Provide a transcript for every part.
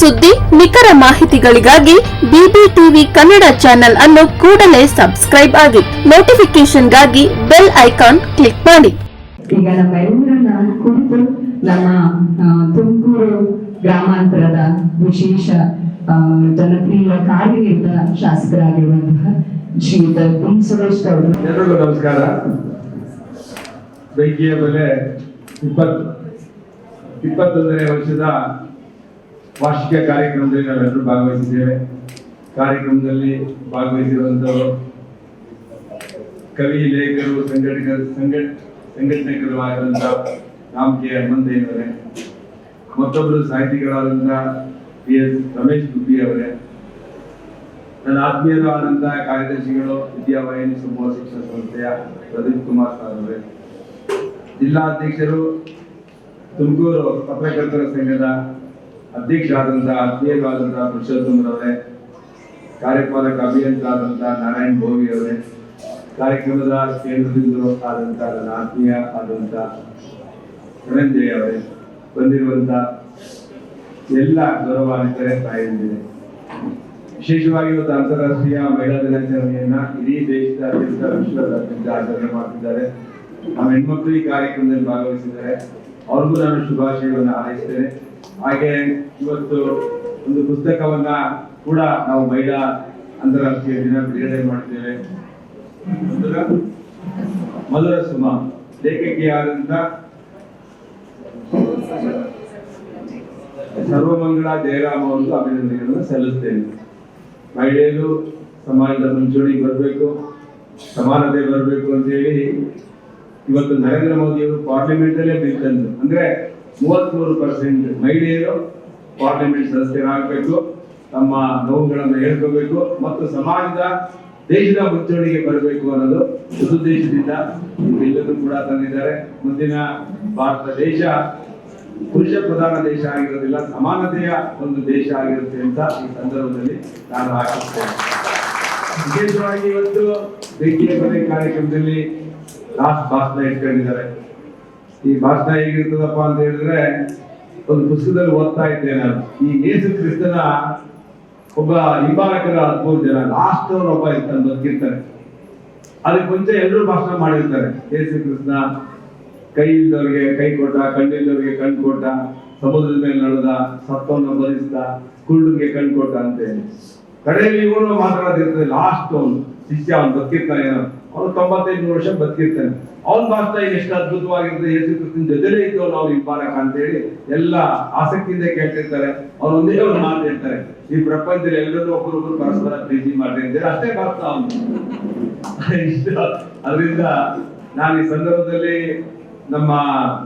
ಸುದ್ದಿ ನಿಖರ ಮಾಹಿತಿಗಳಿಗಾಗಿ ಬಿಬಿಟಿವಿ ಕನ್ನಡ ಚಾನೆಲ್ ಅನ್ನು ಕೂಡಲೇ ಸಬ್ಸ್ಕ್ರೈಬ್ ಆಗಿ ನೋಟಿಫಿಕೇಶನ್ಗಾಗಿ ಬೆಲ್ ಐಕಾನ್ ಕ್ಲಿಕ್ ಮಾಡಿ. ಈಗ ನಮ್ಮೆಲ್ಲರನ್ನ ಕುರಿತು ನಮ್ಮ ತುಮಕೂರು ಗ್ರಾಮಾಂತರದ ವಿಶೇಷ ಜನಪ್ರಿಯ ಕಾರ್ಯನಿರತ ಶಾಸಕರಾಗಿರುವಂತಹ ಶ್ರೀಯುತ ಬಿ ಸುರೇಶ್ ಅವರು ಎಲ್ಲರಿಗೂ ನಮಸ್ಕಾರ. ಬೆಂಕಿಯ ಬೆಲೆ ಇಪ್ಪತ್ತು ಇಪ್ಪತ್ತೊಂದನೇ ವರ್ಷದ ವಾರ್ಷಿಕ ಕಾರ್ಯಕ್ರಮದಲ್ಲಿ ನಾವೆಲ್ಲರೂ ಭಾಗವಹಿಸಿದ್ದೇವೆ. ಕಾರ್ಯಕ್ರಮದಲ್ಲಿ ಭಾಗವಹಿಸಿರುವಂಥವರು ಕವಿ, ಲೇಖಕರು ಸಂಘಟಕರು ಸಂಘಟ ಸಂಘಟನೆಗಳು ಆಗಿರುವಂಥ ರಾಮ್ ಕೆ. ಹನುಮಂತಯ್ಯನವರೇ, ಮತ್ತೊಬ್ಬರು ಸಾಹಿತಿಗಳಾದಂಥ ಪಿ. ಎಸ್. ರಮೇಶ್ ಗುಬ್ಬಿ ಅವರೇ, ನನ್ನ ಆತ್ಮೀಯರು ಆದಂತಹ ಕಾರ್ಯದರ್ಶಿಗಳು ವಿದ್ಯಾವಾಹಿನಿ ಸಮೂಹ ಶಿಕ್ಷಣ ಸಂಸ್ಥೆಯ ಪ್ರದೀಪ್ ಕುಮಾರ್ ಸರ್ ಅವರೇ ಜಿಲ್ಲಾಧ್ಯಕ್ಷರು ತುಮಕೂರು ಪತ್ರಕರ್ತರ ಸಂಘದ ಅಧ್ಯಕ್ಷರಾದಂತಹ ಆತ್ಮೀಯರಾದಂತಹ ಪುರುಷೋತ್ತಮರವರೇ, ಕಾರ್ಯಪಾಲಕ ಅಭಿಯಂತರಾದಂತಹ ನಾರಾಯಣ್ ಭೋವಿ ಅವರೇ, ಕಾರ್ಯಕ್ರಮದ ಕೇಂದ್ರದಿಂದ ಆದಂತಹ ನನ್ನ ಆತ್ಮೀಯ ಆದಂತಹ ಧನಂಜಯ ಅವರೇ ಬಂದಿರುವಂತ ಎಲ್ಲ ಗೌರವಾನ್ವಿತರೇ, ತಾಯಂದಿರೇ. ವಿಶೇಷವಾಗಿ ಇವತ್ತು ಅಂತಾರಾಷ್ಟ್ರೀಯ ಮಹಿಳಾ ದಿನಾಚರಣೆಯನ್ನ ಇಡೀ ದೇಶದಾದ್ಯಂತ, ವಿಶ್ವದಾದ್ಯಂತ ಆಚರಣೆ ಮಾಡ್ತಿದ್ದಾರೆ. ನಮ್ಮ ಹೆಣ್ಮಕ್ಳು ಈ ಕಾರ್ಯಕ್ರಮದಲ್ಲಿ ಭಾಗವಹಿಸಿದ್ದಾರೆ. ಅವ್ರಿಗೂ ನಾನು ಶುಭಾಶಯವನ್ನು ಹಾರೈಸ್ತೇನೆ. ಹಾಗೆ ಇವತ್ತು ಒಂದು ಪುಸ್ತಕವನ್ನ ಕೂಡ ನಾವು ಮಹಿಳಾ ಅಂತಾರಾಷ್ಟ್ರೀಯ ದಿನ ಬಿಡುಗಡೆ ಮಾಡ್ತೇವೆ. ಮಧುರ ಸುಮ ಲೇಖಕಿಯಾದಂತ ಸರ್ವಮಂಗಳ ಜಯರಾಮ ಅವರು ಅಭಿನಂದನೆಗಳನ್ನು ಸಲ್ಲಿಸ್ತೇನೆ. ಮಹಿಳೆಯರು ಸಮಾಜದ ಮುಂಚೂಣಿಗೆ ಬರಬೇಕು, ಸಮಾನತೆ ಬರಬೇಕು ಅಂತ ಹೇಳಿ ಇವತ್ತು ನರೇಂದ್ರ ಮೋದಿಯವರು ಪಾರ್ಲಿಮೆಂಟ್ ಅಲ್ಲೇ ಬಿಲ್ ತಂದ್ರು ಅಂದ್ರೆ ಮೂವತ್ಮೂರು ಪರ್ಸೆಂಟ್ ಮಹಿಳೆಯರು ಪಾರ್ಲಿಮೆಂಟ್ ಸದಸ್ಯರಾಗಬೇಕು, ತಮ್ಮ ನೋವುಗಳನ್ನು ಹೇಳ್ಕೋಬೇಕು ಮತ್ತು ಸಮಾಜದ ದೇಶದ ಮುಂಚೂಣಿಗೆ ಬರಬೇಕು ಅನ್ನೋದು ಸದುದ್ದೇಶದಿಂದ ಎಲ್ಲರೂ ಕೂಡ ತಂದಿದ್ದಾರೆ. ಮುಂದಿನ ಭಾರತ ದೇಶ ಪುರುಷ ಪ್ರಧಾನ ದೇಶ ಆಗಿರೋದಿಲ್ಲ, ಸಮಾನತೆಯ ಒಂದು ದೇಶ ಆಗಿರುತ್ತೆ ಅಂತ ಈ ಸಂದರ್ಭದಲ್ಲಿ ನಾನು ಆಶಿಸ್ತೇನೆ. ವಿಶೇಷವಾಗಿ ಇವತ್ತು ಬೆಂಕಿಯ ಕೊನೆ ಕಾರ್ಯಕ್ರಮದಲ್ಲಿ ಲಾಸ್ಟ್ ಭಾಷಣ ಇಟ್ಕೊಂಡಿದ್ದಾರೆ. ಈ ಭಾಷಣ ಹೇಗಿರ್ತದಪ್ಪ ಅಂತ ಹೇಳಿದ್ರೆ ಒಂದು ಪುಸ್ತಕದಲ್ಲಿ ಓದ್ತಾ ಇದ್ದೆ ನಾನು. ಈ ಯೇಸು ಕ್ರಿಸ್ತನ ಒಬ್ಬ ಹಿಂಬಾಲಕರ ಹದಿಮೂರು ಜನ ಲಾಸ್ಟ್ ಒಬ್ಬ ಇರ್ತಾನೆ ಬದುಕಿರ್ತಾರೆ ಅದಕ್ಕೆ ಮುಂಚೆ ಎಲ್ಲರೂ ಭಾಷಣ ಮಾಡಿರ್ತಾರೆ. ಯೇಸು ಕೃಷ್ಣ ಕೈ ಇಲ್ದವ್ರಿಗೆ ಕೈ ಕೊಟ್ಟ ಕಣ್ಣಿದ್ದವ್ರಿಗೆ ಕಣ್ ಕೊಟ್ಟ, ಸಮುದ್ರದ ಮೇಲೆ ನಡೆದ ಸತ್ತವನ್ನು ಬಲಿಸ್ದ ಕುರುಡರಿಗೆ ಕಣ್ ಕೊಟ್ಟ ಅಂತ. ಹೇಳಿ ಕಡೆಯಲ್ಲಿ ಇವನು ಮಾತಾಡೋದಿರ್ತದೆ ಲಾಸ್ಟ್ ಅವನು, ಶಿಷ್ಯ ಅವನು ಬದುಕಿರ್ತಾನೆ ಏನೋ ಅವನು ತೊಂಬತ್ತೈದು ವರ್ಷ ಬದುಕಿರ್ತಾನೆ. ಅವನ ಭಾಷಣ ಎಷ್ಟು ಅದ್ಭುತವಾಗಿರ್ತದೆ ಯೇಸು ಕ್ರಿಸ್ತನ ಜೊತೆಲೇ ಈ ಅವ್ನು ಅಂತ ಅಂತೇಳಿ ಎಲ್ಲ ಆಸಕ್ತಿಯಿಂದ ಕೇಳ್ತಿರ್ತಾರೆ. ಅವ್ರು ಒಂದೇ ಒಂದು ಮಾತು ಹೇಳ್ತಾರೆ. ಈ ಪ್ರಪಂಚದಲ್ಲಿ ಎಲ್ಲರೂ ಒಬ್ಬರೊಬ್ಬರು ಪರಸ್ಪರ ಪ್ರೀತಿ ಮಾಡ್ರಿ ಅಂತೇಳಿ. ಅಷ್ಟೇ ಬರ್ತಾ ಅವನು. ಇಷ್ಟ. ಅದರಿಂದ ನಾನು ಈ ಸಂದರ್ಭದಲ್ಲಿ ನಮ್ಮ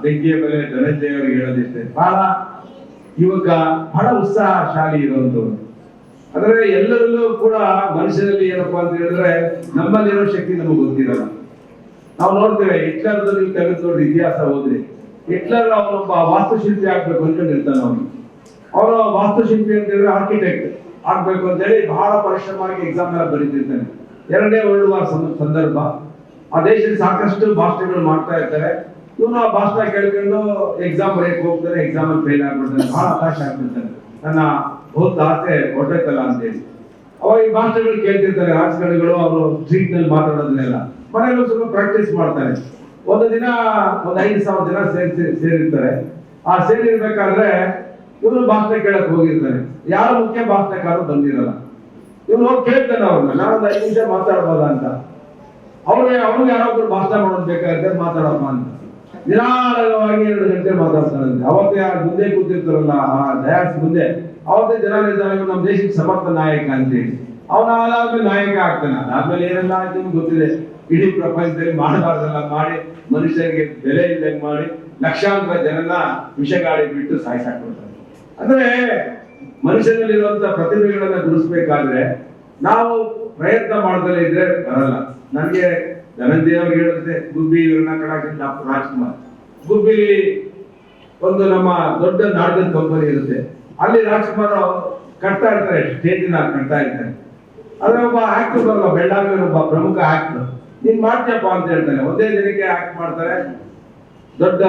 ಬೆಂಕಿಯ ಮೇಲೆ ಧನಂಜಯ ಅವರಿಗೆ ಹೇಳೋದಿಷ್ಟೇ. ಬಹಳ ಯುವಕ, ಬಹಳ ಉತ್ಸಾಹಶಾಲಿ ಇರುವಂತವ್ರು ಅಂದ್ರೆ ಎಲ್ಲರಲ್ಲೂ ಕೂಡ ಮನುಷ್ಯರಲ್ಲಿ ಏನಪ್ಪಾ ಅಂತ ಹೇಳಿದ್ರೆ ನಮ್ಮಲ್ಲಿರೋ ಶಕ್ತಿ ನಮಗೆ ಗೊತ್ತಿರಲ್ಲ. ನಾವು ನೋಡ್ತೇವೆ ಹಿಟ್ಲರ್ದು ನೀವು ತೆಗೆದು ನೋಡಿ ಇತಿಹಾಸ ಓದ್ರಿ ಹಿಟ್ಲರ್ ಅವನೊಬ್ಬ ವಾಸ್ತುಶಿಲ್ಪಿ ಆಗ್ಬೇಕು ಅನ್ಕೊಂಡಿರ್ತಾನೆ ಅವನು. ಅವನು ವಾಸ್ತುಶಿಲ್ಪಿ ಅಂತ ಹೇಳಿದ್ರೆ ಆರ್ಕಿಟೆಕ್ಟ್ ಆಗ್ಬೇಕು ಅಂತ ಹೇಳಿ ಬಹಳ ಪರಿಶ್ರಮವಾಗಿ ಎಕ್ಸಾಮ್ ಎಲ್ಲ ಬರೀತಿರ್ತಾನೆ. ಎರಡನೇ ವರ್ಲ್ಡ್ ವಾರ್ ಸಂದರ್ಭ. ಆ ದೇಶದಲ್ಲಿ ಸಾಕಷ್ಟು ಭಾಷಣಗಳು ಮಾಡ್ತಾ ಇರ್ತಾರೆ. ಇವನು ಆ ಭಾಷಣ ಕೇಳ್ಕೊಂಡು ಎಕ್ಸಾಮ್ ಬರೆಯಕ್ಕೆ ಹೋಗ್ತಾರೆ ಎಕ್ಸಾಮ್ ಅಲ್ಲಿ ಫೇಲ್ ಆಗ್ಬಿಡ್ತಾನೆ. ಬಹಳ ಅವಕಾಶ ಆಗ್ಬಿಡ್ತಾನೆ. ನನ್ನ ಹೋದ ಆಸೆ ಹೊಟ್ಟೈತಲ್ಲ ಅಂತೇಳಿ. ಅವಾಗ ಈ ಮಾಸ್ಟರ್ಗಳು ಕೇಳ್ತಿರ್ತಾರೆ ರಾಜಕಾರಣಿಗಳು ಅವರು ಸ್ಟ್ರೀಟ್ನಲ್ಲಿ ಮಾತಾಡೋದನ್ನೆಲ್ಲ ಮನೆಯಲ್ಲೂ ಸ್ವಲ್ಪ ಪ್ರಾಕ್ಟೀಸ್ ಮಾಡ್ತಾರೆ. ಒಂದು ದಿನ, ಒಂದ್ ಐದು ಸಾವಿರ ಜನ ಸೇರಿ ಸೇರಿರ್ತಾರೆ. ಆ ಸೇರಿರ್ಬೇಕಾದ್ರೆ ಇವನು ಭಾಷಣ ಕೇಳಕ್ ಹೋಗಿರ್ತಾರೆ. ಯಾರು ಮುಖ್ಯ ಭಾಷಣಕಾರರು ಬಂದಿರಲ್ಲ. ಇವ್ರು ಹೋಗಿ ಕೇಳ್ತಾನೆ ಅವ್ರನ್ನ, ನಾನೊಂದು ಐದು ನಿಮಿಷ ಮಾತಾಡ್ಬೋದ ಅಂತ. ಅವ್ರಿಗೆ ಅವ್ರಿಗೆ ಯಾರೊಬ್ರು ಭಾಷಣ ಮಾಡೋದು ಬೇಕಾಗುತ್ತೆ ಮಾತಾಡಪ್ಪ ಅಂತ. ನಿರಾಳವಾಗಿ ಎರಡು ಗಂಟೆ ಮಾತಾಡ್ತಾರಂತೆ. ಅವತ್ತೇ ಯಾರು ಮುಂದೆ ಕೂತಿರ್ತಾರಲ್ಲ, ಆ ಡಯಾಸ್ ಮುಂದೆ. ಅವತ್ತೇ ಜನ ನಮ್ಮ ದೇಶಕ್ಕೆ ಸಮರ್ಥ ನಾಯಕ ಅಂತೇಳಿ ಅವನ ಅದಾದ್ಮೇಲೆ ನಾಯಕ ಆಗ್ತಾನೆ. ಅದಾದ್ಮೇಲೆ ಏನೆಲ್ಲ ಆಯ್ತು ಗೊತ್ತಿದೆ? ಇಡೀ ಪ್ರಪಂಚದಲ್ಲಿ ಮಾಡಬಾರ್ದಲ್ಲ ಮಾಡಿ, ಮನುಷ್ಯರಿಗೆ ಬೆಲೆ ಇಲ್ದಂಗೆ ಮಾಡಿ, ಲಕ್ಷಾಂತರ ಜನನ ವಿಷಗಾಡಿ ಬಿಟ್ಟು ಸಾಯಿಸಾಕ್ಬಿಡ್ತಾರೆ. ಅಂದ್ರೆ ಮನುಷ್ಯನಲ್ಲಿರುವಂತ ಪ್ರತಿಭೆಗಳನ್ನ ಗುರುಸ್ಬೇಕಾದ್ರೆ ನಾವು ಪ್ರಯತ್ನ ಮಾಡ್ದಲೇ ಇದ್ರೆ ಬರಲ್ಲ. ನನಗೆ ಧನಂಜಯ ಅವ್ರಿಗೆ ಹೇಳಿದ್ರೆ ಗುಬ್ಬಿ ಇವ್ರನ್ನ ಕಡಾಕಿ ಡಾಕ್ಟರ್ ರಾಜ್ಕುಮಾರ್. ಗುಬ್ಬಿಲಿ ಒಂದು ನಮ್ಮ ದೊಡ್ಡ ನಾಟಕದ ಕಂಪನಿ ಇರುತ್ತೆ. ಅಲ್ಲಿ ರಾಜ್ಕುಮಾರ್ ಕಟ್ತಾ ಇರ್ತಾರೆ ಸ್ಟೇಜಿನ ಕಟ್ತಾ ಇರ್ತಾರೆ. ಅದ್ರ ಒಬ್ಬ ಆಕ್ಟರ್ ಬರಲ್ಲ ಬೆಳ್ಳಾವಿ ಒಬ್ಬ ಪ್ರಮುಖ ಆಕ್ಟರ್ ನೀನ್ ಮಾಡ್ತೀಯಪ್ಪ ಅಂತ ಹೇಳ್ತಾನೆ. ಒಂದೇ ದಿನಕ್ಕೆ ಆಕ್ಟ್ ಮಾಡ್ತಾರೆ. ದೊಡ್ಡ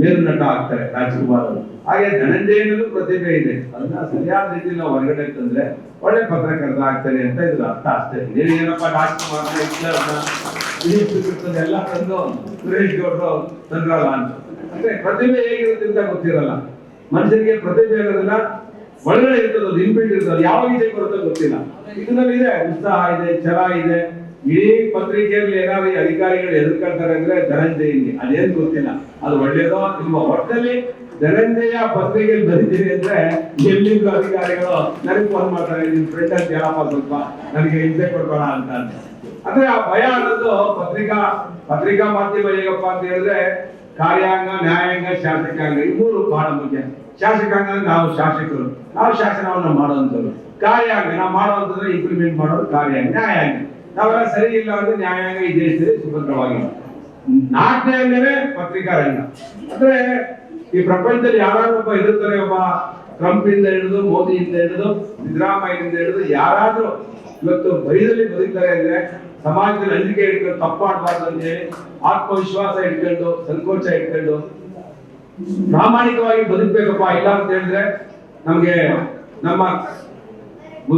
ಮೇರು ನಟ ಆಗ್ತಾರೆ ರಾಜ್ಕುಮಾರ್ ಅವರು. ಹಾಗೆ ಧನಂಜಯನಲ್ಲೂ ಪ್ರತಿಭೆ ಇದೆ. ಅದನ್ನ ಸರಿಯಾದ ರೀತಿಯಲ್ಲಿ ನಾವು ಹೊರಗಡೆ ತಂದ್ರೆ ಒಳ್ಳೆ ಪತ್ರಕರ್ತ ಆಗ್ತಾರೆ ಅಂತ ಇದ್ರ ಅರ್ಥ ಅಷ್ಟೇ. ಏನಪ್ಪ ರಾಜ್ಕುಮಾರ್ ಎಲ್ಲ ತಂದು ಸುರೇಶ್ ಗೌಡ್ರು ತಂದ್ರಲ್ಲ ಅಂತ. ಅಂದ್ರೆ ಪ್ರತಿಭೆ ಹೇಗಿರುತ್ತೆ ಅಂತ ಗೊತ್ತಿರಲ್ಲ. ಮನುಷ್ಯನಿಗೆ ಪ್ರತಿಭೆ ಇರೋದಿಲ್ಲ ಒಳಗಡೆ ಇರ್ತದೆ ಇನ್ಬಿಲ್ಟ್ ಇರ್ತದೆ ಯಾವಾಗ ವಿಜಯ ಬರುತ್ತೆ ಗೊತ್ತಿಲ್ಲ. ಇದ್ರಲ್ಲಿ ಇದೆ, ಉತ್ಸಾಹ ಇದೆ, ಛಲ ಇದೆ. ಇಡೀ ಪತ್ರಿಕೆಯಲ್ಲಿ ಏನಾದ್ರು ಅಧಿಕಾರಿಗಳು ಎದುರ್ಕೊಳ್ತಾರೆ ಅಂದ್ರೆ ಧನಂಜಯನಿಗೆ ಅದೇನ್ ಗೊತ್ತಿಲ್ಲ. ಅದು ಒಳ್ಳೇದೋ ನಿಮ್ಮ ಒಟ್ಟಲ್ಲಿ ಧನಂಜಯ ಪತ್ರಿಕೆಯಲ್ಲಿ ಬರೀತೀರಿ ಅಂದ್ರೆ ಎಲ್ಲಿಂದ ಅಧಿಕಾರಿಗಳು, ನನಗೆ ಫೋನ್ ಮಾಡ್ತಾರೆ ನಿಮ್ ಫ್ರೆಂಡ್ ಅಂತ ಹೇಳಪ್ಪ ಸ್ವಲ್ಪ, ನನಗೆ ಹಿಂಸೆ ಕೊಡ್ಬೇಡ ಅಂತ ಅಂತ. ಅಂದ್ರೆ ಆ ಭಯ ಅನ್ನೋದು ಪತ್ರಿಕಾ ಪತ್ರಿಕಾ ಮಾಧ್ಯಮ ಹೇಗಪ್ಪ ಅಂತ ಹೇಳಿದ್ರೆ ಕಾರ್ಯಾಂಗ, ನ್ಯಾಯಾಂಗ, ಶಾಸಕಾಂಗ, ಈ ಮೂರು ಬಹಳ ಮುಖ್ಯ. ಶಾಸಕಾಂಗ ನಾವು ಶಾಸಕರು. ನಾವು ಶಾಸನವನ್ನು ಮಾಡುವಂಥವ್ರು. ಕಾರ್ಯಾಂಗ, ನಾವು ಮಾಡುವಂಥದ್ದು ಇಂಪ್ಲಿಮೆಂಟ್ ಮಾಡೋದು ಕಾರ್ಯಾಂಗ, ನ್ಯಾಯಾಂಗ. ನಾವೆಲ್ಲ ಸರಿ ಇಲ್ಲ ಅಂದ್ರೆ ನ್ಯಾಯಾಂಗ ಈ ದೇಶದಲ್ಲಿ ಸುಭದ್ರವಾಗಿಲ್ಲ. ನಾಲ್ಕನೇ ಪತ್ರಿಕಾ ರಂಗ ಅಂದ್ರೆ ಈ ಪ್ರಪಂಚದಲ್ಲಿ ಯಾರಾದ್ರೂ ಒಬ್ಬ ಇರುತ್ತಾರೆ ಒಬ್ಬ ಟ್ರಂಪ್ ಇಂದ ಹಿಡಿದು, ಮೋದಿಯಿಂದ ಹಿಡಿದು ಸಿದ್ದರಾಮಯ್ಯ ಹಿಡಿದು, ಯಾರಾದ್ರೂ ಇವತ್ತು ಬೈದಲ್ಲಿ ಬದುಕ್ತಾರೆ ಅಂದ್ರೆ ಸಮಾಜದಲ್ಲಿ ಅಂಜಿಕೆ ಇಟ್ಕೊಂಡು ಹೇಳಿ ಆತ್ಮವಿಶ್ವಾಸ ಇಟ್ಕೊಂಡು ಸಂಕೋಚ ಇಟ್ಕೊಂಡು ಪ್ರಾಮಾಣಿಕವಾಗಿ ಬದುಕಬೇಕಪ್ಪ, ಇಲ್ಲ ಅಂತ ಹೇಳಿದ್ರೆ ನಮ್ಗೆ ನಮ್ಮ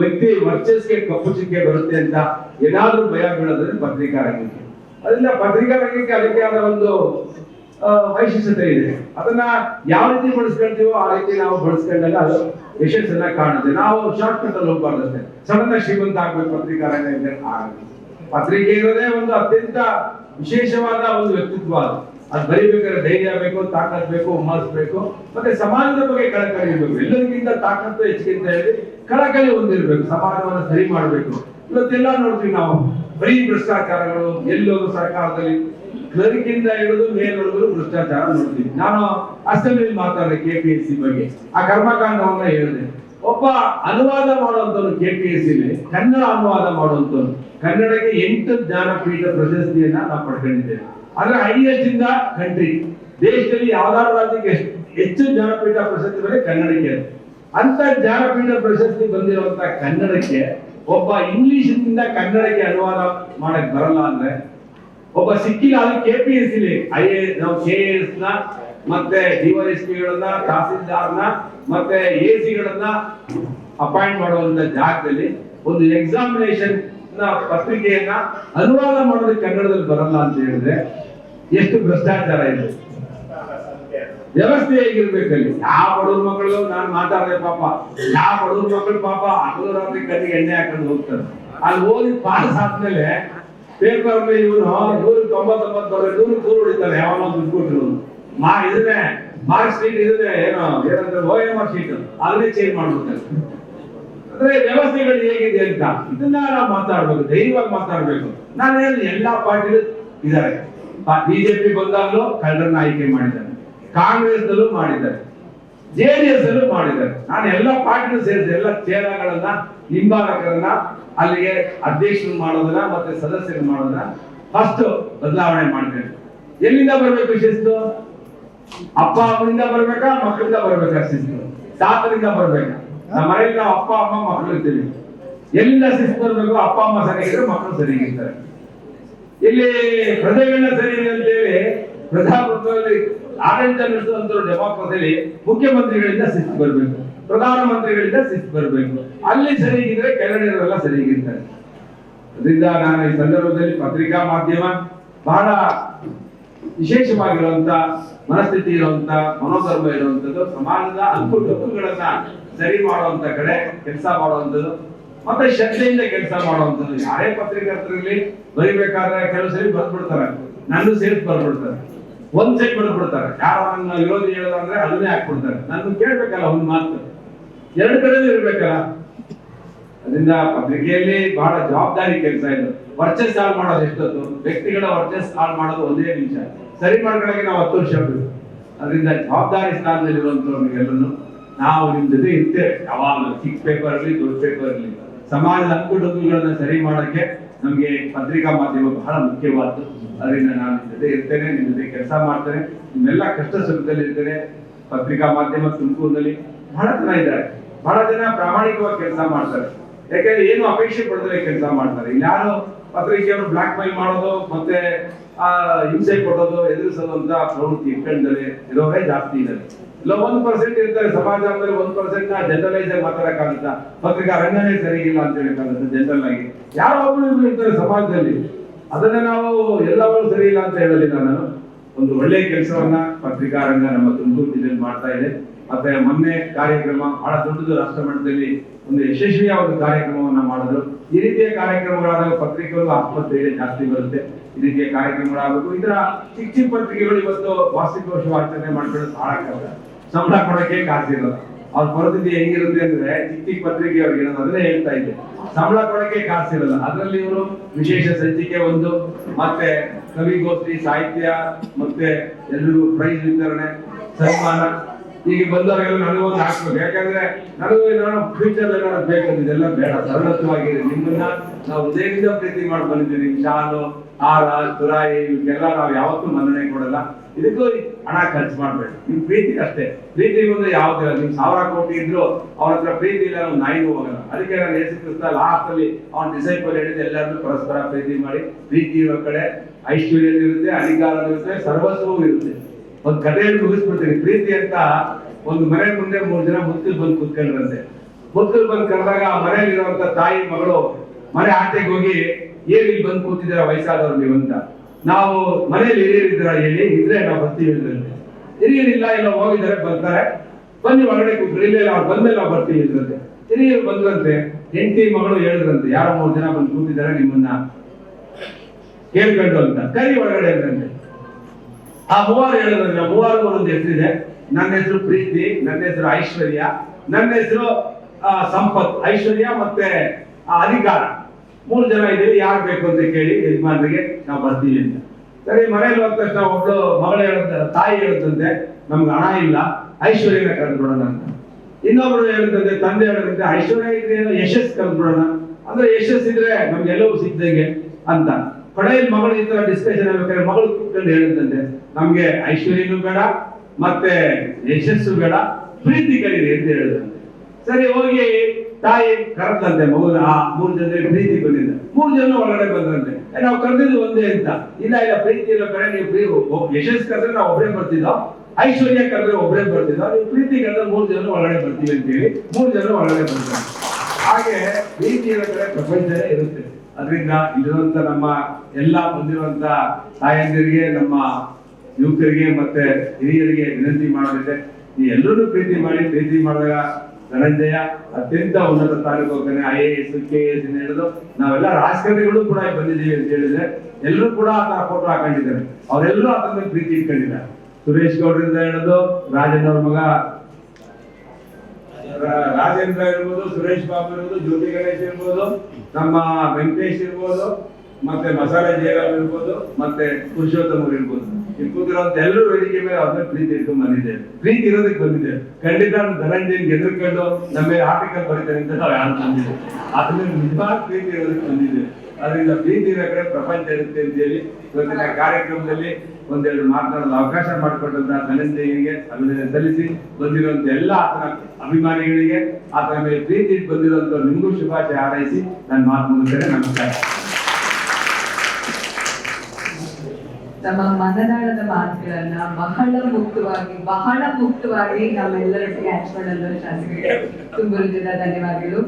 ವ್ಯಕ್ತಿ ವರ್ಚಸ್ಗೆ ಕಪ್ಪು ಚಿಕ್ಕೆ ಬರುತ್ತೆ ಅಂತ ಏನಾದ್ರೂ ಭಯ ಬೀಳೋದ್ರೆ ಪತ್ರಿಕಾ ರಂಗಕ್ಕೆ. ಅದರಿಂದ ಪತ್ರಿಕಾ ರಂಗಕ್ಕೆ ಅದಕ್ಕೆ ಆದ ಒಂದು ವೈಶಿಷ್ಟ್ಯತೆ ಇದೆ. ಅದನ್ನ ಯಾವ ರೀತಿ ಬಳಸ್ಕೊಳ್ತೀವೋ ಆ ರೀತಿ ನಾವು ಬಳಸ್ಕೊಂಡಾಗ ಅದು ಯಶಸ್ಸನ್ನ ಕಾಣುತ್ತೆ. ನಾವು ಶಾರ್ಟ್ ಕಟ್ ಅಲ್ಲಿ ಹೋಗ್ಬಾರ್ದಂತೆ ಸಡನ್ ಶ್ರೀಮಂತ ಆಗ್ಬೇಕು ಪತ್ರಿಕಾ ರಂಗ ಆಗಲ್ಲ. ಪತ್ರಿಕೆ ಇರೋದೇ ಒಂದು ಅತ್ಯಂತ ವಿಶೇಷವಾದ ಒಂದು ವ್ಯಕ್ತಿತ್ವ ಅದು. ಅದು ಬರೀಬೇಕಾದ್ರೆ ಧೈರ್ಯ ಬೇಕು, ತಾಕತ್ ಬೇಕು, ಹುಮ್ಮಸ್ ಬೇಕು. ಮತ್ತೆ ಸಮಾಜದ ಬಗ್ಗೆ ಕಳಕಳಿ ಇರಬೇಕು. ಎಲ್ಲರಿಗಿಂತ ತಾಕತ್ತು ಹೆಚ್ಚಿಗೆ ಅಂತ ಹೇಳಿ ಕಳಕಳಿ ಹೊಂದಿರ್ಬೇಕು. ಸಮಾಜವನ್ನು ಸರಿ ಮಾಡಬೇಕು. ಇವತ್ತೆಲ್ಲ ನೋಡ್ತೀವಿ ನಾವು. ಬರೀ ಭ್ರಷ್ಟಾಚಾರಗಳು, ಎಲ್ಲೋದು ಸರ್ಕಾರದಲ್ಲಿ. ಕ್ಲರ್ಕಿಂದ ಹಿಡಿದು ಮೇಲ್ವರೆಗೂ ಭ್ರಷ್ಟಾಚಾರ ನೋಡ್ತೀವಿ. ನಾನು ಅಸೆಂಬ್ಲಿ ಮಾತಾಡಿದೆ ಸಿ ಬಗ್ಗೆ. ಆ ಕರ್ಮಕಾಂಡವನ್ನ ಹೇಳಿದೆ. ಒಬ್ಬ ಅನುವಾದ ಮಾಡುವಂತವ್ರು ಕೆಪಿಎಸ್ಸಿ ಕನ್ನಡ ಅನುವಾದ ಮಾಡುವಂತವ್ರು ಕನ್ನಡಕ್ಕೆ ಎಂಟು ಜ್ಞಾನಪೀಠ ಪ್ರಶಸ್ತಿಯನ್ನ ನಾವು ಪಡ್ಕೊಂಡಿದ್ದೇವೆ. ಅಂದ್ರೆ ಹೈಯೆಸ್ಟ್ ಇಂದ ಕಂಟ್ರಿ ದೇಶದಲ್ಲಿ ಯಾವ್ದಾದ್ರು ರಾಜ್ಯಕ್ಕೆ ಹೆಚ್ಚು ಜ್ಞಾನಪೀಠ ಪ್ರಶಸ್ತಿ ಬಂದ್ರೆ ಕನ್ನಡಕ್ಕೆ ಅಂತ ಜ್ಞಾನಪೀಠ ಪ್ರಶಸ್ತಿ ಬಂದಿರುವಂತ ಕನ್ನಡಕ್ಕೆ ಒಬ್ಬ ಇಂಗ್ಲಿಷ್ನಿಂದ ಕನ್ನಡಕ್ಕೆ ಅನುವಾದ ಮಾಡಕ್ ಬರಲ್ಲ ಅಂದ್ರೆ, ಒಬ್ಬ ಸಿಕ್ಕಿಲ್ಲ, ಅದು ಕೆಪಿಎಸ್ ಐ ಎ ನಾವು ಕೆ ಎಸ್ನ ಮತ್ತೆ ಡಿವೈಎಸ್ಪಿಗಳನ್ನ ತಹಸೀಲ್ದಾರ್ನ, ಮತ್ತೆ ಎ ಸಿಗಳನ್ನ ಅಪಾಯಿಂಟ್ ಮಾಡುವಂತ ಜಾಗದಲ್ಲಿ ಒಂದು ಎಕ್ಸಾಮಿನೇಷನ್ ಪತ್ರಿಕೆಯನ್ನ ಅನುವಾದ ಮಾಡೋದಕ್ಕೆ ಕನ್ನಡದಲ್ಲಿ ಬರಲ್ಲ ಅಂತ ಹೇಳಿದ್ರೆ ಎಷ್ಟು ಭ್ರಷ್ಟಾಚಾರ ಇದೆ. ವ್ಯವಸ್ಥೆ ಹೇಗಿರ್ಬೇಕಲ್ಲಿ ಯಾವ ಬಡವ್ರ ಮಕ್ಕಳು? ನಾನು ಮಾತಾಡಿದೆ ಪಾಪ. ಯಾವ ಬಡವ್ರ ಮಕ್ಕಳು ಪಾಪ? ಹಗಲು ರಾತ್ರಿ ಕಣ್ಣಿಗೆ ಎಣ್ಣೆ ಹಾಕೊಂಡು ಹೋಗ್ತಾರೆ. ಅಲ್ಲಿ ಓದಿ ಪಾಸ್ ಆದ್ಮೇಲೆ ಪೇಪರ್ ಇವನು ನೂರ ತೊಂಬತ್ತೊಂಬತ್ತು ನೂರು ದೂರ ಹೊಡಿತಾನೆ ಯಾವನೋ ದುಡ್ಡು ಕೊಟ್ಟಿರೋನು ಮಾ ಇದನ್ನೇ ಮಾರ್ಕ್ ಶೀಟ್ ಇದನ್ನೇ ಏನು ಏನಂದ್ರೆ ಓ ಎಂ ಆರ್ ಶೀಟ್ ಅದನ್ನೇ ಚೇಂಜ್ ಮಾಡ್ಬಿಡ್ತಾರೆ. ಅಂದ್ರೆ ವ್ಯವಸ್ಥೆಗಳು ಹೇಗಿದೆ ಅಂತ, ಇದನ್ನ ನಾವು ಮಾತಾಡ್ಬೇಕು, ಧೈರ್ಯವಾಗಿ ಮಾತಾಡ್ಬೇಕು. ನಾನು ಎಲ್ಲಾ ಪಾರ್ಟಿಗಳು ಇದ್ದಾರೆ. ಬಿಜೆಪಿ ಬಂದಾಗಲೂ ಕಳ್ಳರನ್ನ ಆಯ್ಕೆ ಮಾಡಿದ್ದಾರೆ. ಕಾಂಗ್ರೆಸ್ ದಲ್ಲೂ ಮಾಡಿದ್ದಾರೆ ಜೆಡಿಎಸ್ ಅಲ್ಲೂ ಮಾಡಿದ್ದಾರೆ. ನಾನು ಎಲ್ಲ ಪಾರ್ಟಿನೂ ಸೇರಿದೆ, ಎಲ್ಲ ಚೇರಗಳನ್ನ ಹಿಂಬಾಲಕರನ್ನ, ಅಲ್ಲಿಗೆ ಅಧ್ಯಕ್ಷರು ಮಾಡೋದನ್ನ ಮತ್ತೆ ಸದಸ್ಯರು ಮಾಡೋದನ್ನ ಫಸ್ಟ್ ಬದಲಾವಣೆ ಮಾಡ್ತೇನೆ. ಎಲ್ಲಿಂದ ಬರಬೇಕು ಶಿಸ್ತು ಅಪ್ಪ ಅಮ್ಮನಿಂದ ಬರ್ಬೇಕಾ, ಮಕ್ಕಳಿಂದ ಬರ್ಬೇಕಾ ಶಿಸ್ತು? ತಾತರಿಂದ ಬರ್ಬೇಕಾ? ನಮ್ಮ ಮನೆಯಲ್ಲಿ ನಾವು ಅಪ್ಪ, ಅಮ್ಮ, ಮಕ್ಕಳು ಇರ್ತೀವಿ. ಎಲ್ಲಿಂದ ಶಿಸ್ತು ಬರ್ಬೇಕು? ಅಪ್ಪ, ಅಮ್ಮ ಸರಿಯಾಗಿದ್ರೆ ಮಕ್ಕಳು ಸರಿಯಾಗಿರ್ತಾರೆ ಇಲ್ಲಿ ಪ್ರಜೆಗಳನ್ನ ಸರಿ ಅಂತೇಳಿ ಪ್ರಜಾಪ್ರಭುತ್ವದಲ್ಲಿ ಆಡಳಿತ ನಡೆಸುವಂತ ಡೆಮಾಕ್ರಸಿಯಲ್ಲಿ ಮುಖ್ಯಮಂತ್ರಿಗಳಿಂದ ಶಿಸ್ತು ಬರಬೇಕು. ಪ್ರಧಾನಮಂತ್ರಿಗಳಿಂದ ಶಿಸ್ತು ಬರಬೇಕು. ಅಲ್ಲಿ ಸರಿಗಿದ್ರೆ ಕೆಳಗಡೆಯವರೆಲ್ಲ ಸರಿಗಿರ್ತಾರೆ ಅದರಿಂದ ನಾನು ಈ ಸಂದರ್ಭದಲ್ಲಿ ಪತ್ರಿಕಾ ಮಾಧ್ಯಮ ಬಹಳ ವಿಶೇಷವಾಗಿರುವಂತ ಮನಸ್ಥಿತಿ ಇರುವಂತ, ಮನೋಧರ್ಮ ಇರುವಂತದ್ದು ಸಮಾಜದ ಅಲ್ಪ ತಪ್ಪುಗಳನ್ನ ಸರಿ ಮಾಡುವಂತ ಕಡೆ ಕೆಲಸ ಮಾಡುವಂತದ್ದು ಮತ್ತೆ ಶಕ್ತಿಯಿಂದ ಕೆಲಸ ಮಾಡುವಂತದ್ದು ಯಾರೇ ಪತ್ರಿಕರ್ತರಲ್ಲಿ ಬರಿಬೇಕಾದ್ರೆ ಕೆಲವು ಸರಿ ಬರ್ದ್ಬಿಡ್ತಾರೆ. ನನ್ನ ಸೇರಿಸಿ ಬರ್ಬಿಡ್ತಾರೆ ಒಂದ್ ಸೈಡ್ ಬರ್ಬಿಡ್ತಾರೆ ಯಾರೋ ನನ್ನ ವಿರೋಧಿ ಹೇಳೋದಂದ್ರೆ ಅದನ್ನೇ ಹಾಕ್ಬಿಡ್ತಾರೆ. ನನ್ನ ಕೇಳ್ಬೇಕಲ್ಲ ಒಂದ್ ಮಾತು. ಎರಡು ಕಡೆ ಇರ್ಬೇಕಲ್ಲ. ಅದರಿಂದ ಪತ್ರಿಕೆಯಲ್ಲಿ ಬಹಳ ಜವಾಬ್ದಾರಿ ಕೆಲಸ ಇದು. ವರ್ಚಸ್ ಹಾಳು ಮಾಡೋದು ಎಷ್ಟೊತ್ತು? ವ್ಯಕ್ತಿಗಳ ವರ್ಚಸ್ ಹಾಳು ಮಾಡೋದು ಒಂದೇ ನಿಮಿಷ. ಸರಿ ಮಾಡ್ಕೊಳ್ಳೋಕೆ ನಾವು ಹತ್ತು ವರ್ಷ ಬೇಕು ಅದರಿಂದ ಜವಾಬ್ದಾರಿ ಸ್ಥಾನದಲ್ಲಿರುವಂತವ್ರಿಗೆಲ್ಲರೂ ನಾವು ನಿಮ್ ಜೊತೆ ಇರ್ತೇವೆ. ಯಾವಾಗಲೂ ಚಿಕ್ಕ ಪೇಪರ್ ಇರಲಿ ದೊಡ್ಡ ಪೇಪರ್ ಇರಲಿ ಸಮಾಜದ ಅಂಕುಡೊಂಕುಗಳನ್ನ ಸರಿ ಮಾಡೋಕ್ಕೆ ನಮಗೆ ಪತ್ರಿಕಾ ಮಾಧ್ಯಮ ಬಹಳ ಮುಖ್ಯವಾದ್ದು. ಅದರಿಂದ ನಾನು ನಿಮ್ಮ ಜೊತೆ ಇರ್ತೇನೆ ನಿಮ್ಮ ಜೊತೆ ಕೆಲಸ ಮಾಡ್ತೇನೆ. ನಿಮ್ಮೆಲ್ಲ ಕಷ್ಟ ಸುಖದಲ್ಲಿ ಇರ್ತೇನೆ. ಪತ್ರಿಕಾ ಮಾಧ್ಯಮ ತುಮಕೂರಿನಲ್ಲಿ ಬಹಳ ಜನ ಇದ್ದಾರೆ. ಬಹಳ ಜನ ಪ್ರಾಮಾಣಿಕವಾಗಿ ಕೆಲಸ ಮಾಡ್ತಾರೆ. ಯಾಕಂದ್ರೆ ಏನು ಅಪೇಕ್ಷೆ ಪಡೆದ್ರೆ ಕೆಲಸ ಮಾಡ್ತಾರೆ. ಇಲ್ಲಿ ಯಾರು ಪತ್ರಿಕೆಯವರು ಬ್ಲಾಕ್ ಮೇಲ್ ಮಾಡೋದು ಮತ್ತೆ ಆ ಹಿಂಸೆ ಕೊಡೋದು, ಎದುರಿಸೋದಂತ ಪ್ರವೃತ್ತಿ ಇಟ್ಕೊಂಡಲ್ಲಿ ಇರೋರೇ ಜಾಸ್ತಿ ಇದ್ದಾರೆ ಇಲ್ಲ, ಒಂದ್ ಪರ್ಸೆಂಟ್ ಇರ್ತಾರೆ ಸಮಾಜ ಅಂದ್ರೆ ಒಂದ್ ಪರ್ಸೆಂಟ್ ನಾ ಜನರಲೈಸ್ ಆಗಿ ಪತ್ರಿಕೆ ಪತ್ರಿಕಾ ರಂಗನೇ ಇಲ್ಲ ಅಂತ ಹೇಳಕ್ಕಾಗುತ್ತೆ ಜನರಲ್ ಆಗಿ. ಯಾರೋ ಒಬ್ರು ಇರ್ತಾರೆ ಸಮಾಜದಲ್ಲಿ. ಅದನ್ನೇ ನಾವು ಎಲ್ಲವೂ ಸರಿ ಇಲ್ಲ ಅಂತ ಹೇಳಲಿಲ್ಲ ನಾನು. ಒಂದು ಒಳ್ಳೆಯ ಕೆಲಸವನ್ನ ಪತ್ರಿಕಾ ರಂಗ ನಮ್ಮ ತುಮಕೂರು ಜಿಲ್ಲೆಯಲ್ಲಿ ಮಾಡ್ತಾ ಇದೆ. ಮತ್ತೆ ಮೊನ್ನೆ ಕಾರ್ಯಕ್ರಮ, ಬಹಳ ದೊಡ್ಡದು ರಾಷ್ಟ್ರ ಮಟ್ಟದಲ್ಲಿ ಒಂದು ಯಶಸ್ವಿಯ ಒಂದು ಕಾರ್ಯಕ್ರಮವನ್ನ ಮಾಡಿದ್ರು. ಈ ರೀತಿಯ ಕಾರ್ಯಕ್ರಮಗಳಾದಾಗ ಪತ್ರಿಕೆಗಳು ಆಸ್ಪತ್ರೆಗೆ ಜಾಸ್ತಿ ಬರುತ್ತೆ. ಈ ರೀತಿಯ ಕಾರ್ಯಕ್ರಮಗಳಾಗಬೇಕು. ಇದರ ಚಿಕ್ಕ ಚಿಕ್ಕ ಪತ್ರಿಕೆಗಳು ಇವತ್ತು ವಾರ್ಷಿಕೋತ್ಸವ ಆಚರಣೆ ಮಾಡ್ಕೊಳ್ಳೋದು ಬಹಳ ಕಷ್ಟ. ಸಂಬಳ ಕೊಡಕ್ಕೆ ಕಾಸಿರೋದು ಅವ್ರ ಪರಿಸ್ಥಿತಿ ಹೆಂಗಿರುತ್ತೆ ಅಂದ್ರೆ ಚಿಕ್ಕ ಪತ್ರಿಕೆ ಅವ್ರಿಗೆ ನಾನು ಅದನ್ನೇ ಹೇಳ್ತಾ ಇದ್ದೆ. ಸಂಬಳ ಕೊಡಕ್ಕೆ ಕಾಸಿರಲ್ಲ ಅದರಲ್ಲಿ ಇವರು ವಿಶೇಷ ಸಂಚಿಕೆ ಒಂದು, ಮತ್ತೆ ಕವಿಗೋಷ್ಠಿ, ಸಾಹಿತ್ಯ, ಮತ್ತೆ ಎಲ್ಲರೂ ಪ್ರೈಸ್ ವಿತರಣೆ, ಸನ್ಮಾನ. ಹೀಗೆ ಬಂದವರೆಲ್ಲ ಒಂದು ಹಾಕ್ಬೇಕು ಯಾಕಂದ್ರೆ ನನಗೂ ನಾನು ಫ್ಯೂಚರ್ ಏನಾದ್ರು ಬೇಕಂದ್ರೆ ಇದೆಲ್ಲ ಬೇಡ. ಸರಳತ್ವವಾಗಿರಿ ನಿಮ್ಮನ್ನ ನಾವು ಉದಯದಿಂದ ಪ್ರೀತಿ ಮಾಡಿ ಬಂದಿದ್ದೀವಿ. ಶಾಲು, ಹಾರ, ತುರಾಯಿ ಇವಕ್ಕೆಲ್ಲ ನಾವು ಯಾವತ್ತೂ ಮನ್ನಣೆ ಕೊಡಲ್ಲ. ಇದಕ್ಕೂ ಹಣ ಖರ್ಚು ಮಾಡ್ಬೇಡಿ ನಿಮ್ ಪ್ರೀತಿ ಅಷ್ಟೇ. ಪ್ರೀತಿ ಮುಂದೆ ಯಾವ್ದಿಲ್ಲ ನಿಮ್ ಸಾವಿರ ಕೋಟಿ ಇದ್ರು ಅವ್ರ ಹತ್ರ ಪ್ರೀತಿ ಇಲ್ಲ ನಾವು ನಾಯಿಗೂ ಹೋಗಲ್ಲ. ಅದಕ್ಕೆ ನಾನು ಯೇಸು ಕ್ರಿಸ್ತ ಲಾಸ್ಟ್ ಅಲ್ಲಿ ಅವ್ನ ಡಿಸೈಪಲ್ ಹೇಳಿದ್ರೆ ಎಲ್ಲರನ್ನೂ ಪರಸ್ಪರ ಪ್ರೀತಿ ಮಾಡಿ ಪ್ರೀತಿ ಇರೋ ಕಡೆ ಐಶ್ವರ್ಯ ಇರುತ್ತೆ ಅಧಿಕಾರ ಇರುತ್ತೆ, ಸರ್ವಸ್ವವೂ ಇರುತ್ತೆ. ಒಂದ್ ಕಥೆಯಲ್ಲಿ ಮುಗಿಸ್ಬಿಡ್ತೀನಿ ಪ್ರೀತಿ ಅಂತ ಒಂದು ಮನೆ ಮುಂದೆ ಮೂರ್ ಜನ ಮುತ್ತಿಲ್ ಬಂದು ಕುತ್ಕೊಂಡ್ರಂತೆ. ಮುತ್ತಲ್ ಬಂದು ಕರೆದಾಗ ಆ ಮನೆಯಲ್ಲಿರುವಂತ ತಾಯಿ ಮಗಳು ಮನೆ ಆಚೆಗೆ ಹೋಗಿ, ಏನ್ ಇಲ್ಲಿ ಬಂದು ಕೂತಿದ್ದೀರಾ ವಯಸ್ಸಾದವ್ರು ನೀವು ಅಂತ? ನಾವು ಮನೆಯಲ್ಲಿ ಹಿರಿಯರಿದ್ದೀರಾ ಹೇಳಿ, ಇದ್ರೆ ನಾವು ಬರ್ತೀವಿ ಇದ್ರಂತೆ ಹಿರಿಯರಿಲ್ಲ ಇಲ್ಲ ಹೋಗಿದ್ದಾರೆ, ಬರ್ತಾರೆ. ಬನ್ನಿ ಒಳಗಡೆ ಕೂತ್ರಿ ಇಲ್ಲ ಅವ್ರು ಬಂದ್ಮೇಲೆ ನಾವು ಬರ್ತೀವಿ ಇದ್ರಂತೆ ಹಿರಿಯರು ಬಂದ್ರಂತೆ. ಹೆಂಡತಿ ಮಗಳು ಹೇಳಿದ್ರಂತೆ, ಯಾರೋ ಮೂರು ಜನ ಬಂದು ಕೂತಿದ್ದಾರೆ ನಿಮ್ಮನ್ನ ಕೇಳ್ಕೊಂಡು ಅಂತ. ಕರಿ ಒಳಗಡೆ ಅಂದ್ರಂತೆ. ಆ ಮೂವರು ಹೇಳಿದ್ರೆ ಮೂವರು ಒಂದೊಂದು ಹೆಸರಿದೆ ನನ್ನ ಹೆಸರು ಪ್ರೀತಿ, ನನ್ನ ಹೆಸರು ಐಶ್ವರ್ಯ, ನನ್ನ ಹೆಸರು ಸಂಪತ್, ಐಶ್ವರ್ಯ ಮತ್ತೆ ಅಧಿಕಾರ. ಮೂರು ಜನ ಇದ್ದೀವಿ ಯಾರು ಬೇಕು ಅಂತ ಕೇಳಿ ಯಜಮಾನರಿಗೆ ನಾವು ಬರ್ತೀವಿ ಅಂತ. ಸರಿ ಮನೇಲಿ ಹೋದ ತಕ್ಷಣ ಒಬ್ಳು ಮಗಳು ಹೇಳುತ್ತ ತಾಯಿ ಹೇಳುತ್ತಂತೆ, ನಮ್ಗೆ ಹಣ ಇಲ್ಲ, ಐಶ್ವರ್ಯನ ಕರೆದ್ಬಿಡೋಣ ಅಂತ. ಇನ್ನೊಬ್ರು ಹೇಳುತ್ತಂತೆ, ತಂದೆ ಹೇಳುತ್ತಂತೆ, ಐಶ್ವರ್ಯ ಇದ್ರೆ ಏನೋ ಯಶಸ್ ಕರೆದ್ಬಿಡೋಣ. ಅಂದ್ರೆ ಯಶಸ್ ಇದ್ರೆ ನಮ್ಗೆ ಎಲ್ಲವೂ ಸಿಕ್ದಂಗೆ ಅಂತ. ಕಡೆಯಲ್ಲಿ ಮಗಳು ಈ ತರ ಡಿಸ್ಕಷನ್ ಆಗ್ಬೇಕಾದ್ರೆ ಮಗಳು ಕೂತ್ಕೊಂಡು ಹೇಳಿದಂತೆ ನಮ್ಗೆ ಐಶ್ವರ್ಯನೂ ಬೇಡ, ಮತ್ತೆ ಯಶಸ್ಸು ಬೇಡ ಪ್ರೀತಿ ಕರೀರಿ ಅಂತ ಹೇಳಿದಂತೆ. ಸರಿ, ಹೋಗಿ ತಾಯಿ ಕರೆದಂತೆ ಮಗುನ, ಆ ಮೂರು ಜನ ಪ್ರೀತಿ ಬಂದಿದ್ದ ಮೂರು ಜನ ಒಳಗಡೆ ಬಂದ್ರಂತೆ. ನಾವು ಕರೆದಿದ್ದು ಒಂದೇ ಅಂತ. ಇಲ್ಲ ಇಲ್ಲ, ಪ್ರೀತಿ ಇರೋ ಕಡೆ ನೀವು ಯಶಸ್ ಕರೆದ್ರೆ ನಾವು ಒಬ್ಬರೇ ಬರ್ತಿದ್ದೋ, ಐಶ್ವರ್ಯ ಕರೆದ್ರೆ ಒಬ್ಬರೇ ಬರ್ತಿದ್ದೋ, ನೀವು ಪ್ರೀತಿ ಕರೆದ್ರೆ ಮೂರು ಜನ ಒಳಗಡೆ ಬರ್ತೀವಿ ಅಂತೇಳಿ ಮೂರು ಜನ ಒಳಗಡೆ ಬರ್ತಾರೆ ಹಾಗೆ ಪ್ರೀತಿ ಇರೋ ಕಡೆ ಪ್ರಪಂಚನೇ ಇರುತ್ತೆ. ಅದರಿಂದ ಇಲ್ಲಿರುವಂತ ನಮ್ಮ ಎಲ್ಲ ಬಂದಿರುವಂತ ತಾಯಂದಿರಿಗೆ, ನಮ್ಮ ಯುವಕರಿಗೆ ಮತ್ತೆ ಹಿರಿಯರಿಗೆ ವಿನಂತಿ ಮಾಡೋದಿದೆ. ಈ ಎಲ್ಲರೂ ಪ್ರೀತಿ ಮಾಡಿ, ಪ್ರೀತಿ ಮಾಡಿದಾಗ ಧನಂಜಯ ಅತ್ಯಂತ ಉನ್ನತ ತಾಲೂಕು ಹೋಗ್ತಾನೆ I A S K S ಹೇಳಿದ್ರು ನಾವೆಲ್ಲ ರಾಜಕಾರಣಿಗಳು ಕೂಡ ಬಂದಿದ್ದೀವಿ ಅಂತ ಹೇಳಿದ್ರೆ ಎಲ್ಲರೂ ಕೂಡ ಆತ ಫೋಟೋ ಹಾಕೊಂಡಿದ್ದಾರೆ. ಅವರೆಲ್ಲರೂ ಆತನ ಪ್ರೀತಿ ಇಟ್ಕೊಂಡಿದ್ದಾರೆ. ಸುರೇಶ್ ಗೌಡರಿಂದ ಹಿಡಿದು ರಾಜನ್ ಮಗ ರಾಜೇಂದ್ರ ಇರ್ಬೋದು, ಸುರೇಶ್ ಬಾಬು ಇರ್ಬೋದು, ಜ್ಯೋತಿ ಗಣೇಶ್ ಇರ್ಬೋದು, ನಮ್ಮ ವೆಂಕಟೇಶ್ ಇರ್ಬೋದು, ಮತ್ತೆ ಮಸಾಲೆ ಜಯರಾಮ್ ಇರ್ಬೋದು, ಮತ್ತೆ ಪುರುಷೋತ್ತಮ ಅವ್ರು ಇರ್ಬೋದು. ಇಲ್ಲಿ ಎಲ್ಲರೂ ವೇದಿಕೆ ಮೇಲೆ ಅವ್ರನ್ನ ಪ್ರೀತಿ ಇಟ್ಟು ಬಂದಿದ್ದೇವೆ. ಪ್ರೀತಿ ಇರೋದಕ್ಕೆ ಬಂದಿದೆ ಖಂಡಿತ ಧನಂಜಯನ್ ಗೆದ್ರಕೊಂಡು ನಮ್ಮ ಆರ್ಟಿಕಲ್ ಬರೀತಾರೆ ಅಂತ ನಾವು ಯಾರು ಬಂದಿದ್ದೇವೆ ಅದನ್ನ ನಿಜವಾದ ಪ್ರೀತಿ ಇರೋದಕ್ಕೆ ಬಂದಿದ್ದೇವೆ. ಅದರಿಂದ ಇರೋ ಕಡೆ ಪ್ರಪಂಚ ಇರುತ್ತೆ ಅಂತ ಹೇಳಿ ಇವತ್ತಿನ ಕಾರ್ಯಕ್ರಮದಲ್ಲಿ ಒಂದೆರಡು ಮಾತನಾಡಲು ಅವಕಾಶ ಮಾಡಿಕೊಟ್ಟಂತಹ ಧನಂಜಯನಿಗೆ ಅಭಿನಂದನೆ ಸಲ್ಲಿಸಿ ಬಂದಿರುವಂತ ಎಲ್ಲ ಆತನ ಅಭಿಮಾನಿಗಳಿಗೆ ಆತನ ಮೇಲೆ ಪ್ರೀತಿ ಬಂದಿರುವಂತ ನಿಮಗೂ ಶುಭಾಶಯ ಹಾರೈಸಿ ನನ್ನ ಮಾತು ಮುಗಿಸ್ತೇನೆ. ನಮಸ್ಕಾರ. ತಮ್ಮ ಮನದಾಳದ ಮಾತುಗಳನ್ನ ಬಹಳ ಮುಕ್ತವಾಗಿ ಬಹಳ ಮುಕ್ತವಾಗಿ ನಮ್ಮೆಲ್ಲರೊಟ್ಟಿಗೆ ಹಂಚ್ಕೊಳ್ಳಲು ಶಾಸಕರಿಗೆ ತುಂಬ ಧನ್ಯವಾದಗಳು.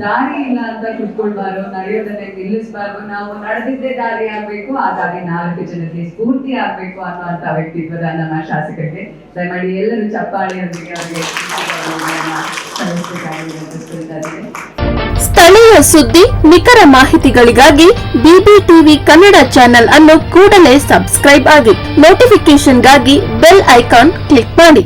ದಾರಿ ಇಲ್ಲ ಅಂತ ಕುತ್ಕೊಳ್ಬಾರ್ದು, ನಡೆಯೋದನ್ನೇ ನಿಲ್ಲಿಸಬಾರ್ದು. ನಾವು ನಡೆದಿದ್ದೇ ದಾರಿ ಆಗ್ಬೇಕು, ಆ ದಾರಿ ನಾಲ್ಕು ಜನಕ್ಕೆ ಸ್ಫೂರ್ತಿ ಆಗ್ಬೇಕು ಅನ್ನುವಂತ ವ್ಯಕ್ತಿತ್ವದ ನಮ್ಮ ಶಾಸಕರಿಗೆ. ದಯಮಾಡಿ ಎಲ್ಲರೂ ಚಪ್ಪಾಳೆಯೊಂದಿಗೆ ಸ್ಥಳೀಯ ಸುದ್ದಿ, ನಿಖರ ಮಾಹಿತಿಗಳಿಗಾಗಿ ಬಿಬಿಟಿವಿ ಕನ್ನಡ ಚಾನೆಲ್ ಅನ್ನು ಕೂಡಲೇ ಸಬ್ಸ್ಕ್ರೈಬ್ ಆಗಿ ನೋಟಿಫಿಕೇಶನ್ಗಾಗಿ ಬೆಲ್ ಐಕಾನ್ ಕ್ಲಿಕ್ ಮಾಡಿ.